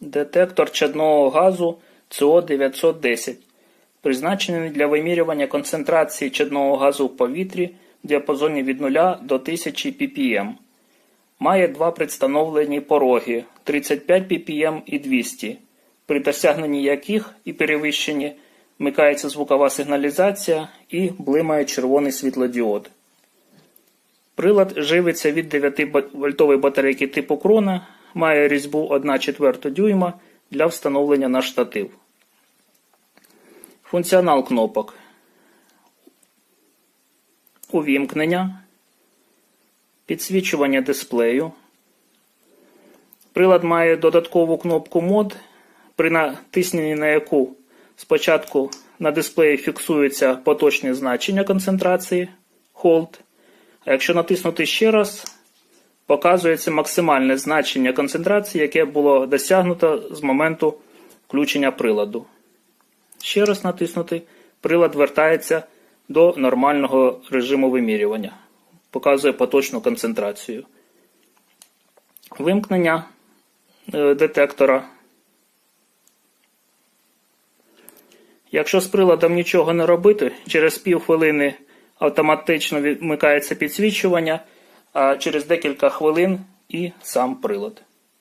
Детектор чадного газу СО910, призначений для вимірювання концентрації чадного газу в повітрі в діапазоні від 0 до 1000 ppm. Має два представлені пороги 35 ppm і 200, при досягненні яких і перевищенні вмикається звукова сигналізація і блимає червоний світлодіод. Прилад живиться від 9-вольтової батарейки типу крона, має різьбу 1,4 дюйма для встановлення на штатив. Функціонал кнопок. Увімкнення. Підсвічування дисплею. Прилад має додаткову кнопку мод, при натисненні на яку спочатку на дисплеї фіксується поточне значення концентрації Hold. А якщо натиснути ще раз, показується максимальне значення концентрації, яке було досягнуто з моменту включення приладу. Ще раз натиснути, прилад вертається до нормального режиму вимірювання. Показує поточну концентрацію. Вимкнення е, детектора. Якщо з приладом нічого не робити, через півхвилини автоматично вмикається підсвічування, а через декілька хвилин і сам прилад.